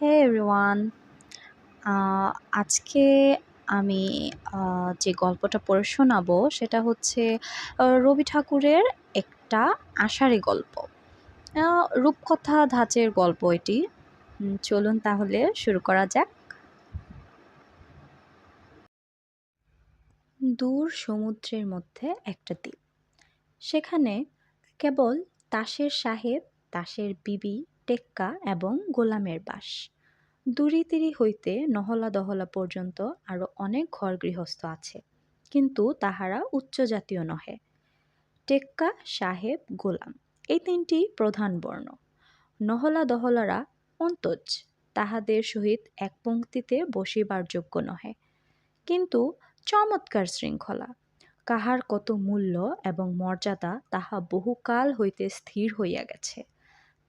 হে everyone আজকে আমি যে গল্পটা পড়ে শোনাবো সেটা হচ্ছে রবি ঠাকুরের একটা আষাঢ়ি গল্প। রূপকথা ধাঁচের গল্প এটি। চলুন তাহলে শুরু করা যাক। দূর সমুদ্রের মধ্যে একটা দ্বীপ। সেখানে কেবল তাসের সাহেব, তাসের বিবি টেক্কা এবং গোলামের বাস। দুরিতিরি হইতে নহলা দহলা পর্যন্ত আরও অনেক ঘর গৃহস্থ আছে, কিন্তু তাহারা উচ্চ জাতীয় নহে। টেক্কা, সাহেব, গোলাম, এই তিনটি প্রধান বর্ণ। নহলা দহলারা অন্তজ, তাহাদের সহিত এক পংক্তিতে বসিবার যোগ্য নহে, কিন্তু চমৎকার শৃঙ্খলা। কাহার কত মূল্য এবং মর্যাদা তাহা বহুকাল হইতে স্থির হইয়া গেছে।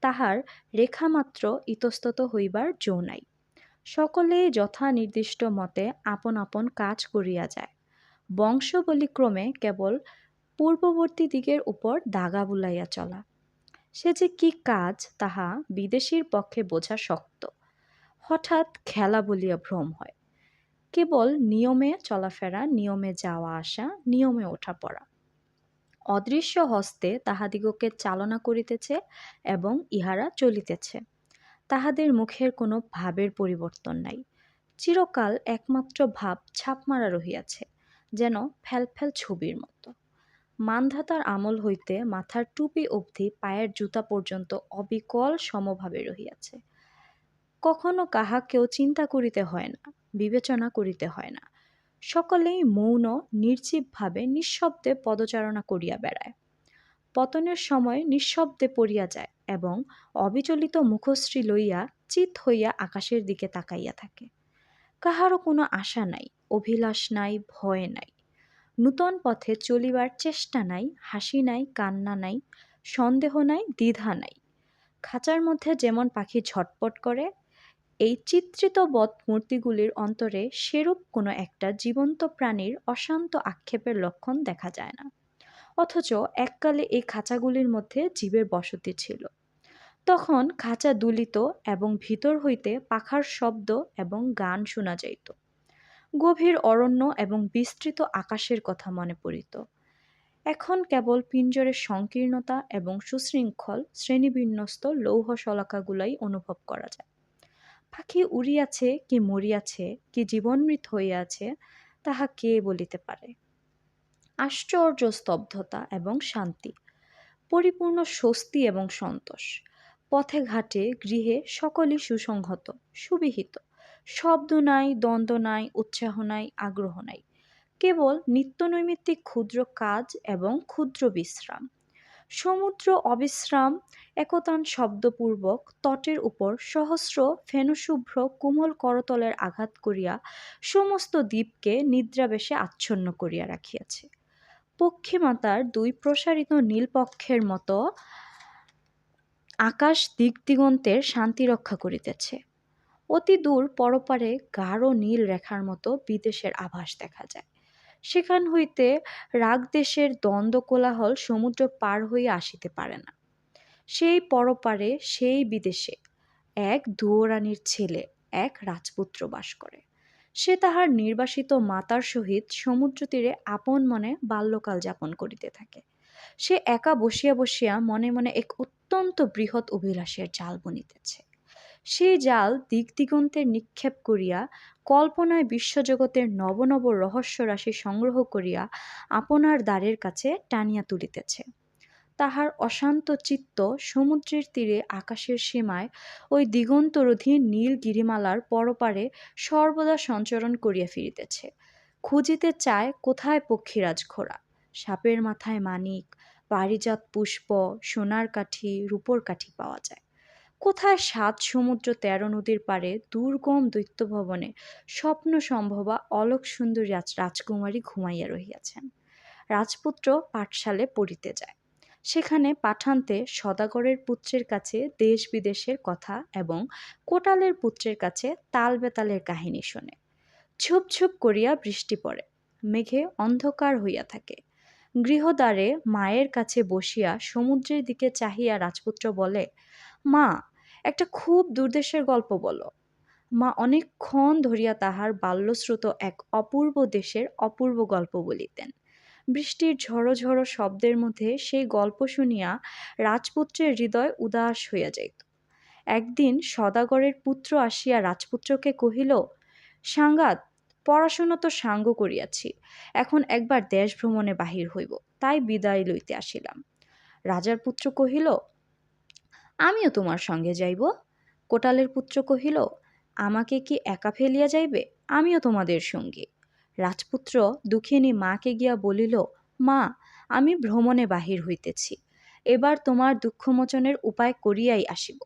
তাহার রেখামাত্র ইতস্তত হইবার জো নাই। সকলেই যথা নির্দিষ্ট মতে আপন আপন কাজ করিয়া যায়। বংশবলিক্রমে কেবল পূর্ববর্তী দিকের উপর দাগা বুলাইয়া চলা। সে যে কি কাজ তাহা বিদেশীর পক্ষে বোঝা শক্ত। হঠাৎ খেলা বলিয়া ভ্রম হয়। কেবল নিয়মে চলাফেরা, নিয়মে যাওয়া আসা, নিয়মে ওঠা পড়া। অদৃশ্য হস্তে তাহাদিগকে চালনা করিতেছে এবং ইহারা চলিতেছে। তাহাদের মুখের কোনো ভাবের পরিবর্তন নাই। চিরকাল একমাত্র ভাব ছাপ মারা রহিয়াছে, যেন ফ্যালফ্যাল ছবির মতো। মানধাতার আমল হইতে মাথার টুপি অবধি পায়ের জুতা পর্যন্ত অবিকল সমভাবে রহিয়াছে। কখনো কাহাকেও চিন্তা করিতে হয় না, বিবেচনা করিতে হয় না। সকলেই মৌন, নির্জীবভাবে নিঃশব্দে পদচারণা করিয়া বেড়ায়। পতনের সময় নিঃশব্দে পড়িয়া যায় এবং অবিচলিত মুখশ্রী লইয়া চিত হইয়া আকাশের দিকে তাকাইয়া থাকে। কাহারও কোনো আশা নাই, অভিলাষ নাই, ভয় নাই। নূতন পথে চলিবার চেষ্টা নাই, হাসি নাই, কান্না নাই, সন্দেহ নাই, দ্বিধা নাই। খাঁচার মধ্যে যেমন পাখি ঝটপট করে এই চিত্রিত বধ মূর্তিগুলির অন্তরে সেরূপ কোনো একটা জীবন্ত প্রাণীর অশান্ত আক্ষেপের লক্ষণ দেখা যায় না। অথচ এককালে এই খাঁচাগুলির মধ্যে জীবের বসতি ছিল। তখন খাঁচা দুলিত এবং ভিতর হইতে পাখার শব্দ এবং গান শোনা যাইত। গভীর অরণ্য এবং বিস্তৃত আকাশের কথা মনে পড়িত। এখন কেবল পিঞ্জরের সংকীর্ণতা এবং সুশৃঙ্খল শ্রেণীবিন্যস্ত লৌহ শলাকাগুলাই অনুভব করা যায়। উড়িয়াছে কি মরিয়াছে, কি জীবনমৃত হইয়াছে, তাহা কে বলিতে পারে? আশ্চর্য স্তব্ধতা এবং শান্তি, পরিপূর্ণ স্বস্তি এবং সন্তোষ। পথে ঘাটে গৃহে সকলই সুসংহত, সুবিহিত। শব্দ নাই, দ্বন্দ্ব নাই, উৎসাহ নাই, আগ্রহ নাই। কেবল নিত্যনৈমিত্তিক ক্ষুদ্র কাজ এবং ক্ষুদ্র বিশ্রাম। সমুদ্র অবিশ্রাম, একতান শব্দপূর্বক তটের উপর সহস্র ফেনুশুভ্র কোমল করতলের আঘাত করিয়া সমস্ত দ্বীপকে নিদ্রাবেশে আচ্ছন্ন করিয়া রাখিয়াছে। পক্ষীমাতার দুই প্রসারিত নীলপক্ষের মতো আকাশ দিক দিগন্তের শান্তি রক্ষা করিতেছে। অতি দূর পরপারে গাঢ় নীল রেখার মতো বিদেশের আভাস দেখা যায়। সেখান হইতে রাগদেশের দ্বন্দ্ব কোলাহল সমুদ্র পার হইয়া আসিতে পারে না। সেই পরপারে সেই বিদেশে এক দুয়োরানীর ছেলে, এক রাজপুত্র বাস করে। সে তাহার নির্বাসিত মাতার সহিত সমুদ্র তীরে আপন মনে বাল্যকাল যাপন করিতে থাকে। সে একা বসিয়া বসিয়া মনে মনে এক অত্যন্ত বৃহৎ অভিলাষের জাল বুনিতেছে। সেই জাল দিক দিগন্তে নিক্ষেপ করিয়া কল্পনায় বিশ্বজগতের নব নব রহস্য রাশি সংগ্রহ করিয়া আপনার দ্বারের কাছে টানিয়া তুলিতেছে। তাহার অশান্ত চিত্ত সমুদ্রের তীরে আকাশের সীমায় ওই দিগন্তরোধী নীল গিরিমালার পরপারে সর্বদা সঞ্চরণ করিয়া ফিরিতেছে। খুঁজিতে চায় কোথায় পক্ষীরাজ ঘোড়া? সাপের মাথায় মানিক, পারিজাত পুষ্প, সোনার কাঠি, রূপোর কাঠি পাওয়া যায়। কোথায় সাত সমুদ্র তেরো নদীর পারে দুর্গম দৈত্য ভবনে স্বপ্ন সম্ভবা অলোক সুন্দরী রাজ রাজকুমারী ঘুমাইয়া রহিয়াছেন। রাজপুত্র পাঠশালে পড়িতে যায়। সেখানে পাঠান্তে সদাগরের পুত্রের কাছে দেশ বিদেশের কথা এবং কোটালের পুত্রের কাছে তাল বেতালের কাহিনী শোনে। ছুপ ছুপ করিয়া বৃষ্টি পড়ে। মেঘে অন্ধকার হইয়া থাকে। গৃহদ্বারে মায়ের কাছে বসিয়া সমুদ্রের দিকে চাহিয়া রাজপুত্র বলে, মা একটা খুব দুর্দেশের গল্প বলো মা অনেকক্ষণ ধরিয়া তাহার বাল্যশ্রুত এক অপূর্ব দেশের অপূর্ব গল্প বলিতেন। বৃষ্টির ঝড়ো ঝড়ো শব্দের মধ্যে সেই গল্প শুনিয়া রাজপুত্রের হৃদয় উদাস হইয়া যাইত। একদিন সদাগরের পুত্র আসিয়া রাজপুত্রকে কহিল সাঙ্গাত পড়াশোনা তো সাঙ্গ করিয়াছি, এখন একবার দেশ ভ্রমণে বাহির হইব, তাই বিদায় লইতে আসিলাম। রাজার পুত্র কহিল আমিও তোমার সঙ্গে যাইব। কোটালের পুত্র কহিল, আমাকে কি একা ফেলিয়া যাইবে? আমিও তোমাদের সঙ্গী। রাজপুত্র দুঃখিনী মাকে গিয়া বলিল, মা, আমি ভ্রমণে বাহির হইতেছি। এবার তোমার দুঃখমোচনের উপায় করিয়াই আসিব।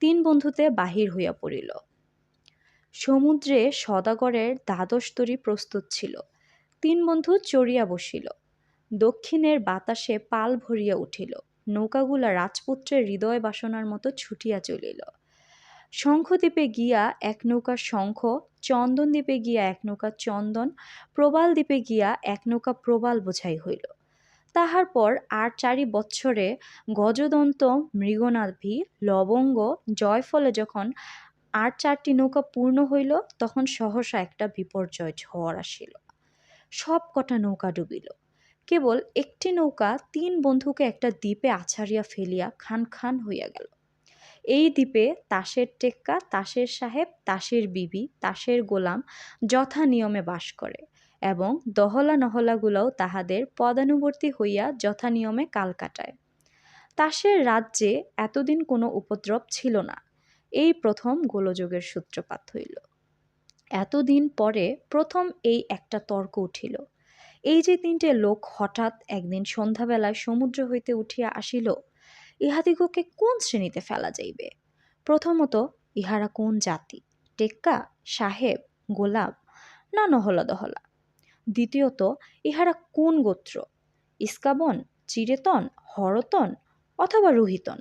তিন বন্ধুতে বাহির হইয়া পড়িল। সমুদ্রে সদাগরের দ্বাদশ তরী প্রস্তুত ছিল। তিন বন্ধু চড়িয়া বসিল। দক্ষিণের বাতাসে পাল ভরিয়া উঠিল। নৌকাগুলা রাজপুত্রের হৃদয় বাসনার মতো ছুটিয়া চলিল। শঙ্খদ্বীপে গিয়া এক নৌকা শঙ্খ চন্দন দ্বীপে গিয়া এক নৌকা চন্দন প্রবাল দ্বীপে গিয়া এক নৌকা প্রবাল বোঝাই হইল। তাহার পর আর চারি বৎসরে গজদন্ত মৃগনাভি লবঙ্গ, জয়ফলে যখন আর চারটি নৌকা পূর্ণ হইল, তখন সহসা একটা বিপর্যয় ঝড় আসিল। সব কটা নৌকা ডুবিল। কেবল একটি নৌকা তিন বন্ধুকে একটা দ্বীপে আছাড়িয়া ফেলিয়া খান খান হইয়া গেল। এই দ্বীপে তাসের টেক্কা, তাসের সাহেব, তাসের বিবি, তাসের গোলাম যথা নিয়মে বাস করে এবং দহলা নহলাগুলোও তাহাদের পদানুবর্তী হইয়া যথা নিয়মে কাল কাটায়। তাসের রাজ্যে এতদিন কোনো উপদ্রব ছিল না। এই প্রথম গোলযোগের সূত্রপাত হইল। এতদিন পরে প্রথম এই একটা তর্ক উঠিল। এই যে তিনটে লোক হঠাৎ একদিন সন্ধ্যাবেলায় সমুদ্র হইতে উঠিয়া আসিল ইহাদিগকে কোন শ্রেণীতে ফেলা যাইবে? প্রথমত, ইহারা কোন জাতি? টেক্কা, সাহেব, গোলাপ না নহলা দহলা দ্বিতীয়ত, ইহারা কোন গোত্র? ইস্কাবন, চিরেতন, হরতন অথবা রোহিতন?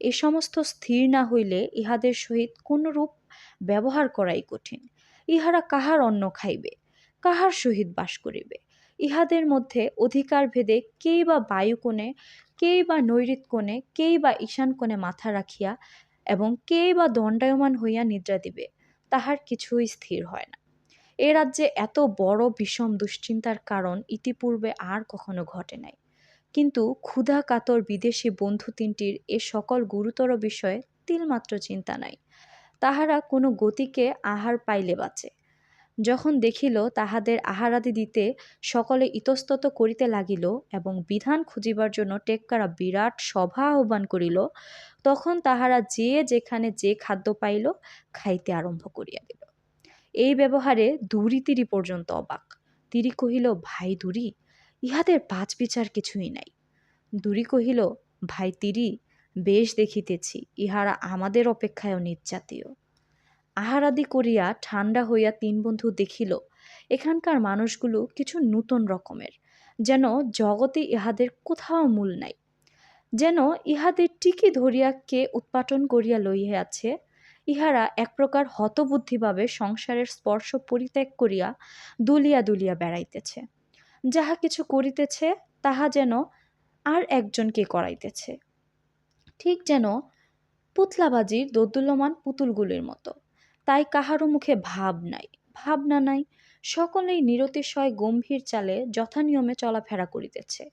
এ সমস্ত স্থির না হইলে ইহাদের সহিত কোনরূপ ব্যবহার করাই কঠিন। ইহারা কাহার অন্ন খাইবে? কাহার সহিত বাস করিবে? ইহাদের মধ্যে অধিকার ভেদে কেই বা বায়ুকোণে কেই বা নৈরিত কোণে, কেই বা ঈশান কোণে মাথা রাখিয়া এবং কেই বা দণ্ডায়মান হইয়া নিদ্রা দিবে, তাহার কিছুই স্থির হয় না। এ রাজ্যে এত বড় বিষম দুশ্চিন্তার কারণ ইতিপূর্বে আর কখনো ঘটে নাই। কিন্তু ক্ষুধা, কাতর, বিদেশি বন্ধু তিনটির এ সকল গুরুতর বিষয়ে তিলমাত্র চিন্তা নাই। তাহারা কোনো গতিকে আহার পাইলে বাঁচে। যখন দেখিল তাহাদের আহারাদি দিতে সকলে ইতস্তত করিতে লাগিল এবং বিধান খুঁজিবার জন্য টেক্কারা বিরাট সভা আহ্বান করিল, তখন তাহারা যে যেখানে যে খাদ্য পাইল খাইতে আরম্ভ করিয়া দিল। এই ব্যবহারে দুরি তিরি পর্যন্ত অবাক। তিরি কহিল, ভাই দুরি, ইহাদের পাঁচ বিচার কিছুই নাই। দুরি কহিল, ভাই তিরি, বেশ দেখিতেছি, ইহারা আমাদের অপেক্ষায়ও নির্যাতীয় আহারাদি করিয়া ঠান্ডা হইয়া তিন বন্ধু দেখিল, এখানকার মানুষগুলো কিছু নূতন রকমের, যেন জগতে ইহাদের কোথাও মূল নাই। যেন ইহাদের টিকি ধরিয়া কে উৎপাটন করিয়া লইয়াছে ইহারা এক প্রকার হতবুদ্ধিভাবে সংসারের স্পর্শ পরিত্যাগ করিয়া দুলিয়া দুলিয়া বেড়াইতেছে। যাহা কিছু করিতেছে, তাহা যেন আর একজনকে করাইতেছে। ঠিক যেন পুতলাবাজির দোদুল্যমান পুতুলগুলির মতো। তাই কাহারও মুখে ভাব নাই, ভাবনা নাই। সকলেই নিরতিশয় গম্ভীর চালে যথানিয়মে চলাফেরা করিতেছে।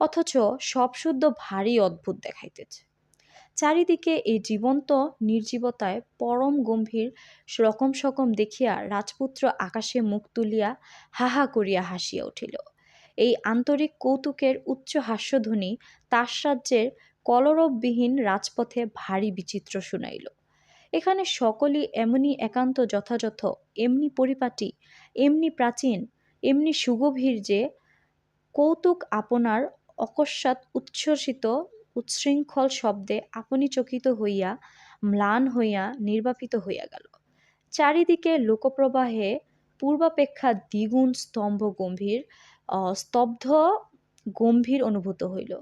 অথচ সবশুদ্ধ ভারী অদ্ভুত দেখাইতেছে। চারিদিকে এই জীবন্ত নির্জীবতায় পরম গম্ভীর রকম সকম দেখিয়া রাজপুত্র আকাশে মুখ তুলিয়া হাহা করিয়া হাসিয়া উঠিল। এই আন্তরিক কৌতুকের উচ্চ হাস্যধ্বনি তাসরাজ্যের কলরববিহীন রাজপথে ভারী বিচিত্র শুনাইল। এখানে সকলই এমনি একান্ত যথাযথ, এমনি পরিপাটি, এমনি প্রাচীন, এমনি সুগভীর যে কৌতুক আপনার অকস্মাৎ উচ্ছ্বসিত, উচ্ছৃঙ্খল শব্দে আপনি চকিত হইয়া, ম্লান হইয়া, নির্বাপিত হইয়া গেল। চারিদিকে লোকপ্রবাহে পূর্বাপেক্ষা দ্বিগুণ স্তম্ভ গম্ভীর স্তব্ধ গম্ভীর অনুভূত হইল।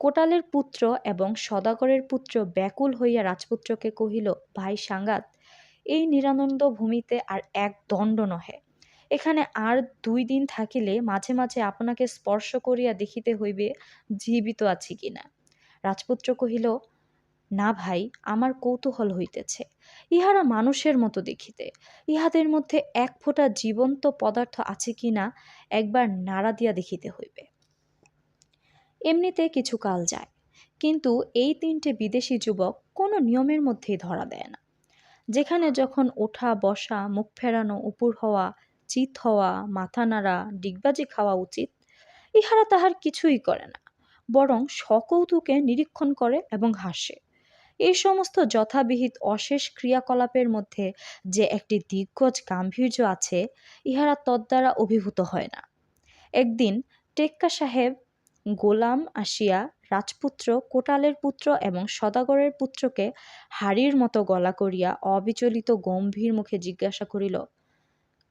কোটালের পুত্র এবং সদাগরের পুত্র ব্যাকুল হইয়া রাজপুত্রকে কহিল, ভাই সাঙ্গাত, এই নিরানন্দ ভূমিতে আর এক দণ্ড নহে। এখানে আর দুই দিন থাকিলে মাঝে মাঝে আপনাকে স্পর্শ করিয়া দেখিতে হইবে জীবিত আছি কিনা রাজপুত্র কহিল, না ভাই, আমার কৌতূহল হইতেছে। ইহারা মানুষের মতো দেখিতে। ইহাদের মধ্যে এক ফোঁটা জীবন্ত পদার্থ আছে কি না, একবার নাড়া দিয়া দেখিতে হইবে। এমনিতে কিছু কাল যায়। কিন্তু এই তিনটে বিদেশি যুবক কোনো নিয়মের মধ্যেই ধরা দেয় না। যেখানে যখন ওঠা, বসা, মুখ ফেরানো উপর হওয়া, চিত হওয়া, মাথা নাড়া, ডিগবাজি খাওয়া উচিত, ইহারা তাহার কিছুই করে না। বরং সকৌতুকে নিরীক্ষণ করে এবং হাসে। এই সমস্ত যথাবিহিত অশেষ ক্রিয়াকলাপের মধ্যে যে একটি দিগ্গজ গাম্ভীর্য আছে, ইহারা তদ্বারা অভিভূত হয় না। একদিন টেক্কা সাহেব গোলাম আসিয়া রাজপুত্র, কোটালের পুত্র এবং সদাগরের পুত্রকে হাড়ির মতো গলা করিয়া অবিচলিত গম্ভীর মুখে জিজ্ঞাসা করিল,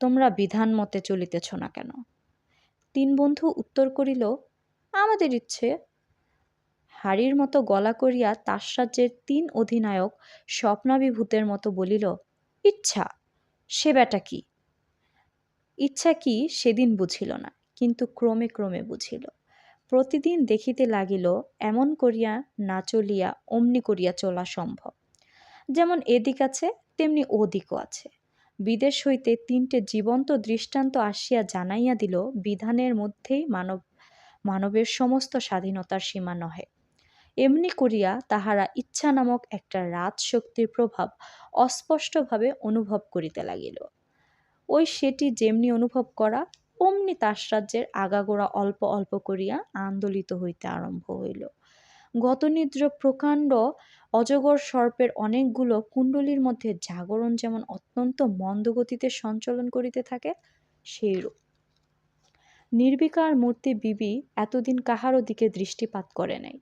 তোমরা বিধান মতে চলিতেছ না কেন? তিন বন্ধু উত্তর করিল, আমাদের ইচ্ছে। হাড়ির মতো গলা করিয়া তার তাসরাজ্যের তিন অধিনায়ক স্বপ্নাভিভূতের মতো বলিল, ইচ্ছা, সে বেটা কি? ইচ্ছা কি সেদিন বুঝিল না, কিন্তু ক্রমে ক্রমে বুঝিল। প্রতিদিন দেখিতে লাগিল, এমন করিয়া না চলিয়া অমনি করিয়া চলা সম্ভব। যেমন এদিক আছে, তেমনি ওদিকও আছে। বিদেশ হইতে তিনটে জীবন্ত দৃষ্টান্ত আসিয়া জানাইয়া দিল, বিধানের মধ্যেই মানব, মানবের সমস্ত স্বাধীনতার সীমা নহে। এমনি করিয়া তাহারা ইচ্ছা নামক একটা রাত শক্তির প্রভাব অস্পষ্টভাবে অনুভব করিতে লাগিল। ওই সেটি যেমনি অনুভব করা অমনি তার তাসরাজ্যের আগাগোড়া অল্প অল্প করিয়া আন্দোলিত হইতে আরম্ভ হইল। গতনিদ্র প্রকাণ্ড অজগর সর্পের অনেকগুলো কুণ্ডলীর মধ্যে জাগরণ যেমন অত্যন্ত মন্দগতিতে সঞ্চালন করিতে থাকে, সেইরূপ। নির্বিকার মূর্তি বিবি এতদিন কাহারও দিকে দৃষ্টিপাত করে নাই।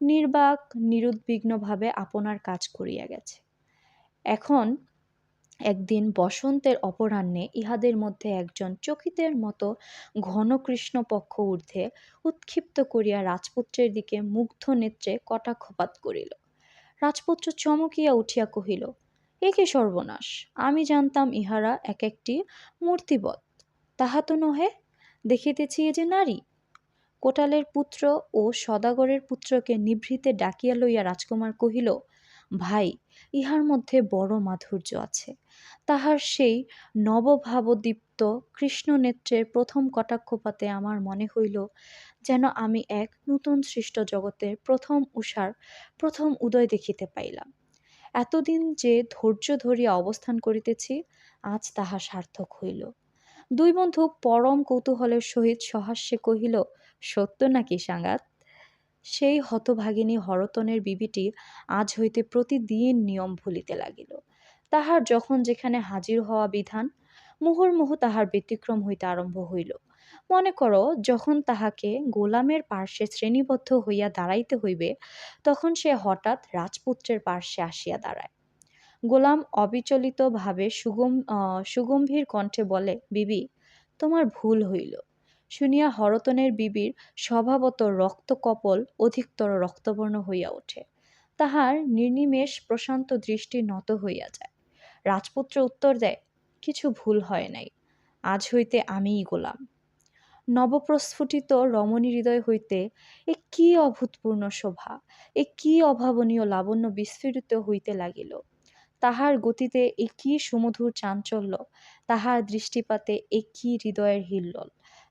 নির্বাক, নিরুদ্বিগ্নভাবে আপনার কাজ করিয়া গেছে। এখন একদিন বসন্তের অপরাহ্নে ইহাদের মধ্যে একজন চকিতের মতো ঘন কৃষ্ণপক্ষ ঊর্ধ্বে উৎক্ষিপ্ত করিয়া রাজপুত্রের দিকে মুগ্ধ নেত্রে কটাক্ষপাত করিল। রাজপুত্র চমকিয়া উঠিয়া কহিল, এ কি সর্বনাশ? আমি জানতাম ইহারা এক একটি মূর্তিবৎ। তাহা তো নহে, দেখিতেছি এ যে নারী কোটালের পুত্র ও সদাগরের পুত্রকে নিভৃতে ডাকিয়া লইয়া রাজকুমার কহিল, ভাই, ইহার মধ্যে বড় মাধুর্য আছে। তাহার সেই নবভাবদীপ্ত কৃষ্ণনেত্রের প্রথম কটাক্ষপাতে আমার মনে হইল যেন আমি এক নূতন সৃষ্ট জগতের প্রথম উষার, প্রথম উদয় দেখিতে পাইলাম। এতদিন যে ধৈর্য ধরিয়া অবস্থান করিতেছি, আজ তাহা সার্থক হইল। দুই বন্ধু পরম কৌতূহলের সহিত সহাস্যে কহিল, সত্য নাকি সাঙ্গাত? সেই হতভাগিনী হরতনের বিবিটি আজ হইতে প্রতিদিন নিয়ম ভুলিতে লাগিল। তাহার যখন যেখানে হাজির হওয়া বিধান মুহুর্মুহু তাহার ব্যতিক্রম হইতে আরম্ভ হইল। মনে করো, যখন তাহাকে গোলামের পার্শ্বে শ্রেণীবদ্ধ হইয়া দাঁড়াইতে হইবে, তখন সে হঠাৎ রাজপুত্রের পার্শ্বে আসিয়া দাঁড়ায়। গোলাম অবিচলিতভাবে সুগম সুগম্ভীর কণ্ঠে বলে, বিবি, তোমার ভুল হইল। শুনিয়া হরতনের বিবির স্বভাবত রক্তকপল অধিকতর রক্তবর্ণ হইয়া ওঠে। তাহার নির্নিমেষ প্রশান্ত দৃষ্টি নত হইয়া যায়। রাজপুত্র উত্তর দেয়, কিছু ভুল হয় নাই, আজ হইতে আমিই গোলাম নবপ্রস্ফুটিত রমণী হৃদয় হইতে এ কি অভূতপূর্ণ শোভা, এ কি অভাবনীয় লাবণ্য বিস্ফোরিত হইতে লাগিল? তাহার গতিতে এ কি সুমধুর চাঞ্চল্য, তাহার দৃষ্টিপাতে এ কি হৃদয়ের হিল্লোল?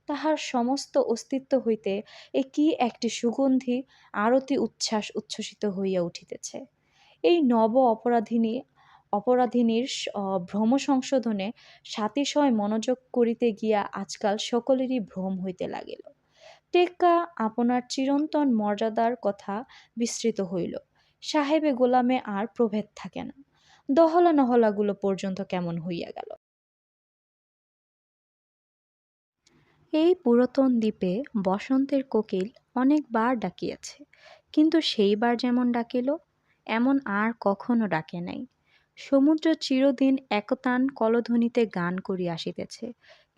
তাহার সমস্ত অস্তিত্ব হইতে এ কি একটি সুগন্ধি আরতি উচ্ছ্বাস উচ্ছ্বসিত হইয়া উঠিতেছে? এই নব অপরাধিনী অপরাধিনীর ভ্রম সংশোধনে সাতিশয় মনোযোগ করিতে গিয়া আজকাল সকলেরই ভ্রম হইতে লাগিল। টেক্কা আপনার চিরন্তন মর্যাদার কথা বিস্তৃত হইল। সাহেবে গোলামে আর প্রভেদ থাকে না। দহলা নহলাগুলো পর্যন্ত কেমন হইয়া গেল। এই পুরাতন দ্বীপে বসন্তের কোকিল অনেকবার ডাকিয়াছে। কিন্তু সেইবার যেমন ডাকিল, এমন আর কখনো ডাকে নাই। সমুদ্র চিরদিন একতান কলধ্বনিতে গান করিয়া আসিতেছে।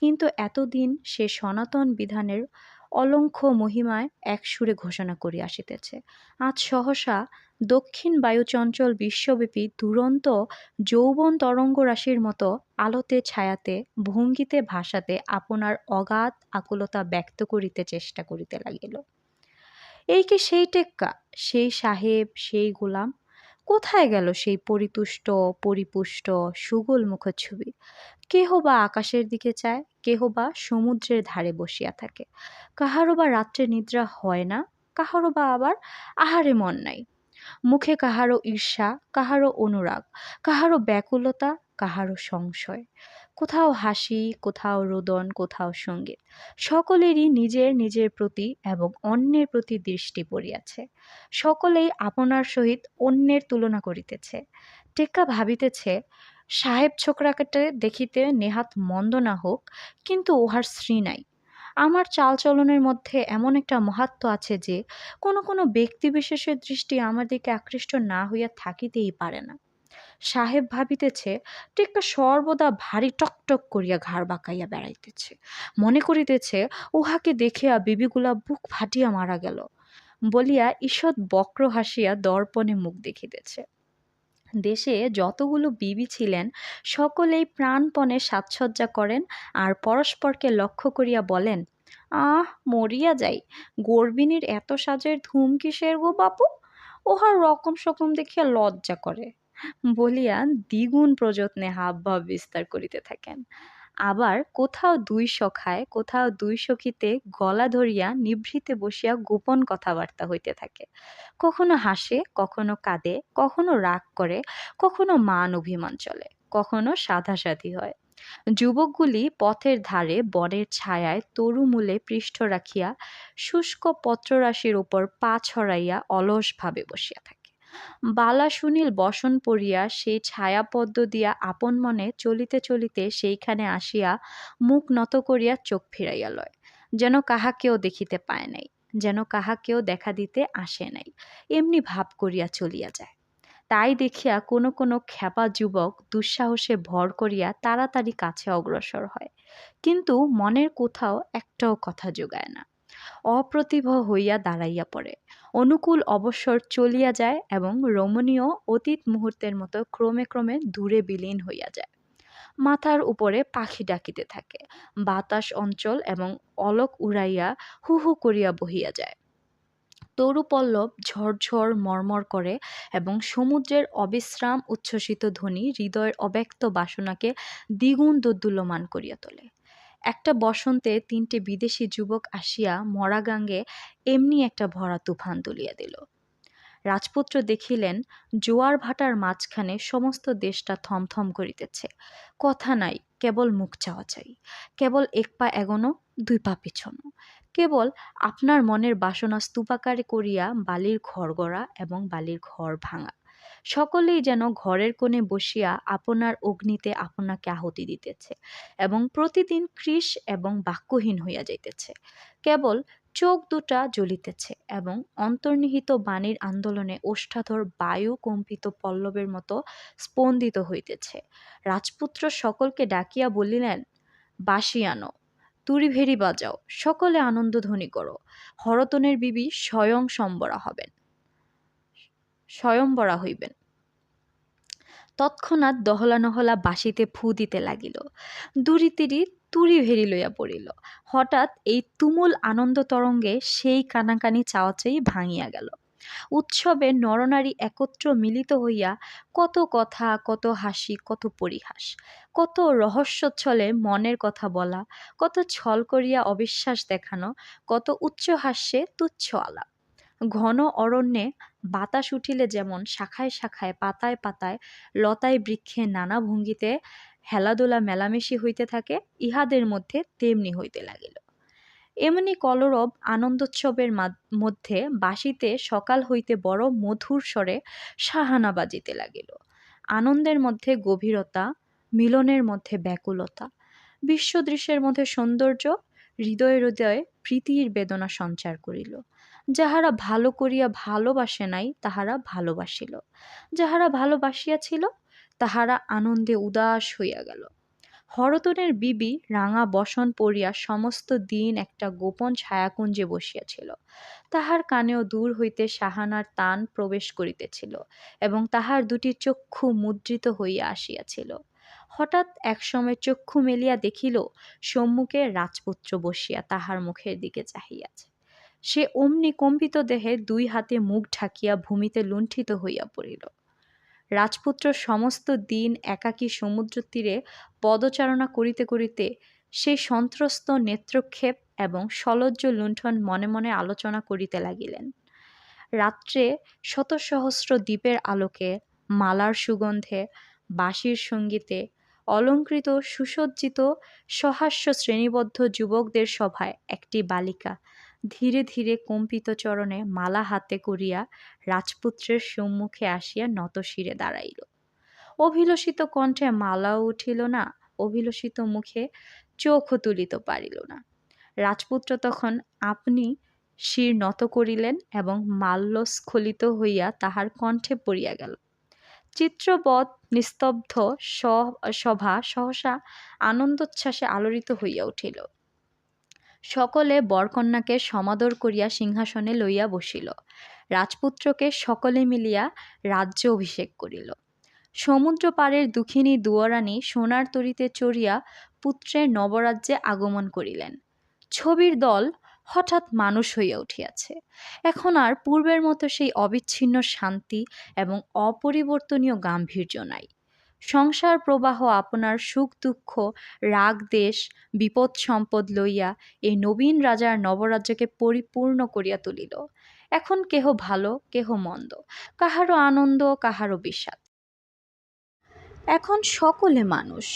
কিন্তু এতদিন সে সনাতন বিধানের অলঙ্ঘ মহিমায় এক সুরে ঘোষণা করিয়া আসিতেছে। আজ সহসা দক্ষিণ বায়ুচঞ্চল বিশ্বব্যাপী দুরন্ত যৌবন তরঙ্গ রাশির মতো আলোতে ছায়াতে ভঙ্গিতে ভাষাতে আপনার অগাধ আকুলতা ব্যক্ত করিতে চেষ্টা করিতে লাগিল। এই কি সেই টেক্কা? সেই সাহেব, সেই গোলাম কোথায় গেল সেই পরিতুষ্ট, পরিপুষ্ট, সুগোল মুখচ্ছবি? কেহ বা আকাশের দিকে চায়, কেহ বা সমুদ্রের ধারে বসিয়া থাকে। কাহারও বা রাত্রে নিদ্রা হয় না কাহারও বা আবার আহারে মন নাই। মুখে কাহারও ঈর্ষা কাহারও অনুরাগ কাহারও ব্যাকুলতা কাহারও সংশয়। কোথাও হাসি, কোথাও রোদন, কোথাও সংগীত। সকলেরই নিজের নিজের প্রতি এবং অন্যের প্রতি দৃষ্টি পড়িয়াছে। সকলেই আপনার সহিত অন্যের তুলনা করিতেছে। টেক্কা ভাবিতেছে, সাহেব ছোকরাকে দেখিতে নেহাত মন্দ না হোক, কিন্তু উহার স্ত্রী নাই। আমার চালচলনের মধ্যে এমন একটা মহাত্ম আছে যে, কোনো কোনো ব্যক্তিবিশেষের দৃষ্টি আমার দিকে আকৃষ্ট না হইয়া থাকিতেই পারে না। সাহেব ভাবিতেছে, টেক্কা সর্বদা ভারী টকটক করিয়া ঘাড় বাঁকাইয়া বেড়াইতেছে। মনে করিতেছে, উহাকে দেখিয়া বিবিগুলা বুক ফাটিয়া মারা গেল। বলিয়া ঈষৎ বক্র হাসিয়া দর্পণে মুখ দেখিতেছে। দেশে যতগুলো বিবি ছিলেন, সকলেই প্রাণপণে সাজসজ্জা করেন আর পরস্পরকে লক্ষ্য করিয়া বলেন, আহ, মরিয়া যাই, গর্বিনীর এত সাজের ধুম কিসের গো বাপু? ওহার রকম সকম দেখিয়া লজ্জা করে। বলিয়া দ্বিগুণ প্রযত্নে হাবভাব বিস্তার করিতে থাকেন। আবার কোথাও দুই সখায়, কোথাও দুই সখীতে গলা ধরিয়া নিভৃতে বসিয়া গোপন কথাবার্তা হইতে থাকে। কখনো হাসে, কখনো কাঁদে, কখনো রাগ করে, কখনো মান অভিমান চলে, কখনো সাধাসাধি হয়। যুবকগুলি পথের ধারে বনের ছায়ায় তরুমূলে পৃষ্ঠ রাখিয়া শুষ্ক পত্ররাশির উপর পা ছড়াইয়া অলসভাবে বসিয়া থাকে। বালা সুনীল বসন পড়িয়া সেই ছায়াপদ্ম দিয়া আপন মনে চলিতে চলিতে সেইখানে আসিয়া মুখ নত করিয়া চোখ ফিরাইয়া লয়। যেন কাহাকেও দেখিতে পায় নাই, যেন কাহাকেও দেখা দিতে আসে নাই, এমনি ভাব করিয়া চলিয়া যায়। তাই দেখিয়া কোনো কোনো খ্যাপা যুবক দুঃসাহসে ভর করিয়া তাড়াতাড়ি কাছে অগ্রসর হয়। কিন্তু মনের কোথাও একটাও কথা যোগায় না। অপ্রতিভ হইয়া দাঁড়াইয়া পড়ে। অনুকূল অবসর চলিয়া যায় এবং রমণীয় অতীত মুহূর্তের মতো ক্রমে ক্রমে দূরে বিলীন হইয়া যায়। মাথার উপরে পাখি ডাকিতে থাকে। বাতাস অঞ্চল এবং অলক উড়াইয়া হু হু করিয়া বহিয়া যায়। তরুপল্লব ঝরঝর মর্মর করে এবং সমুদ্রের অবিশ্রাম উচ্ছ্বসিত ধ্বনি হৃদয়ের অব্যক্ত বাসনাকে দ্বিগুণ দোদ্দুল্যমান করিয়া তোলে। একটা বসন্তে তিনটে বিদেশি যুবক আসিয়া মরাগাঙ্গে এমনি একটা ভরা তুফান তুলিয়া দিল। রাজপুত্র দেখিলেন, জোয়ার ভাটার মাঝখানে সমস্ত দেশটা থমথম করিতেছে। কথা নাই, কেবল মুখ চাওয়া চাই। কেবল এক পা এগোনো, দুই পা পিছনো। কেবল আপনার মনের বাসনা স্তূপাকারে করিয়া বালির ঘর গড়া এবং বালির ঘর ভাঙা। সকলেই যেন ঘরের কোণে বসিয়া আপনার অগ্নিতে আপনাকে আহতি দিতেছে এবং প্রতিদিন কৃষ এবং বাক্যহীন হইয়া যাইতেছে। কেবল চোখ দুটা জ্বলিতেছে এবং অন্তর্নিহিত বাণীর আন্দোলনে ওষ্ঠাধর বায়ু কম্পিত পল্লবের মতো স্পন্দিত হইতেছে। রাজপুত্র সকলকে ডাকিয়া বলিলেন বাসি আনো তুরি ভেরি বাজাও, সকলে আনন্দধ্বনি করো, হরতনের বিবি স্বয়ং সম্বরা হবেন। স্বয়ম্বরা হইবেন। তৎক্ষণাৎ দহলা নহলা বাসিতে ফু দিতে লাগিল। দুরিতিরি তুরি ভেরি লইয়া পড়িল। হঠাৎ এই তুমুল আনন্দ তরঙ্গে সেই কানাকানি চাওয়াচেই ভাঙিয়া গেল। উৎসবে নরনারী একত্র মিলিত হইয়া কত কথা, কত হাসি, কত পরিহাস, কত রহস্যচ্ছলে মনের কথা বলা, কত ছল করিয়া অবিশ্বাস দেখানো, কত উচ্চ হাস্যে তুচ্ছ আলাপ। ঘন অরণ্যে বাতাস উঠিলে যেমন শাখায় শাখায়, পাতায় পাতায়, লতায় বৃক্ষে নানা ভঙ্গিতে হেলাদোলা মেলামেশি হইতে থাকে, ইহাদের মধ্যে তেমনি হইতে লাগিল। এমনি কলরব আনন্দোৎসবের মধ্যে বাসিতে সকাল হইতে বড় মধুর স্বরে সাহানা বাজিতে লাগিল। আনন্দের মধ্যে গভীরতা, মিলনের মধ্যে ব্যাকুলতা, বিশ্বদৃশ্যের মধ্যে সৌন্দর্য, হৃদয়ে হৃদয়ে প্রীতির বেদনা সঞ্চার করিল। যাহারা ভালো করিয়া ভালোবাসে নাই, তাহারা ভালোবাসিল। যাহারা ভালোবাসিয়াছিল তাহারা আনন্দে উদাস হইয়া গেল। হরতনের বিবি রাঙা বসন পড়িয়া সমস্ত দিন একটা গোপন ছায়াকুঞ্জে বসিয়াছিল। তাহার কানেও দূর হইতে সাহানার তান প্রবেশ করিতেছিল এবং তাহার দুটি চক্ষু মুদ্রিত হইয়া আসিয়াছিল। হঠাৎ একসময় চক্ষু মেলিয়া দেখিল, সম্মুখে রাজপুত্র বসিয়া তাহার মুখের দিকে চাহিয়াছে। সে অমনি কম্পিত দেহে দুই হাতে মুখ ঢাকিয়া ভূমিতে লুণ্ঠিত হইয়া পড়িল। রাজপুত্র সমস্ত দিন একাকী সমুদ্র তীরে পদচারণা করিতে করিতে সেই সন্ত্রস্ত নেত্রক্ষেপ এবং সলজ্জ লুণ্ঠন মনে মনে আলোচনা করিতে লাগিলেন। রাত্রে শত সহস্র দ্বীপের আলোকে, মালার সুগন্ধে, বাঁশির সঙ্গীতে, অলঙ্কৃত সুসজ্জিত সহাস্য শ্রেণীবদ্ধ যুবকদের সভায় একটি বালিকা ধীরে ধীরে কম্পিত চরণে মালা হাতে করিয়া রাজপুত্রের সম্মুখে আসিয়া নতশিরে দাঁড়াইল। অভিলষিত কণ্ঠে মালাও উঠিল না, অভিলষিত মুখে চোখও তুলিতে পারিল না। রাজপুত্র তখন আপনি শির নত করিলেন এবং মাল্য স্খলিত হইয়া তাহার কণ্ঠে পড়িয়া গেল। চিত্রবৎ নিস্তব্ধ সভা সহসা আনন্দোচ্ছ্বাসে আলোড়িত হইয়া উঠিল। সকলে বরকন্যাকে সমাদর করিয়া সিংহাসনে লইয়া বসিল। রাজপুত্রকে সকলে মিলিয়া রাজ্য অভিষেক করিল। সমুদ্র পাড়ের দুঃখিনী দুয়ারানী সোনার তরিতে চড়িয়া পুত্রের নবরাজ্যে আগমন করিলেন। ছবির দল হঠাৎ মানুষ হইয়া উঠিয়াছে। এখন আর পূর্বের মতো সেই অবিচ্ছিন্ন শান্তি এবং অপরিবর্তনীয় গাম্ভীর্য নাই। সংসার প্রবাহ আপনার সুখ, দুঃখ, রাগ, দেশ, বিপদ, সম্পদ লইয়া এই নবীন রাজার নবরাজ্যকে পরিপূর্ণ করিয়া তুলিল। এখন কেহ ভালো, কেহ মন্দ কাহারও আনন্দ কাহারও বিষাদ। এখন সকলে মানুষ,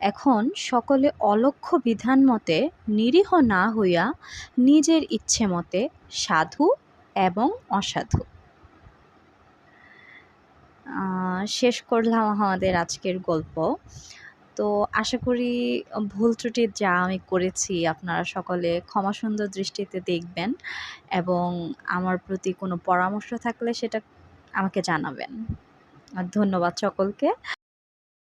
এখন সকলে অলক্ষ্য বিধান মতে নিরীহ না হইয়া নিজের ইচ্ছে মতে সাধু এবং অসাধু। শেষ করলাম আমাদের আজকের গল্প। তো আশা করি ভুল ত্রুটি যা আমি করেছি আপনারা সকলে ক্ষমা সুন্দর দৃষ্টিতে দেখবেন এবং আমার প্রতি কোনো পরামর্শ থাকলে সেটা আমাকে জানাবেন। ধন্যবাদ সকলকে।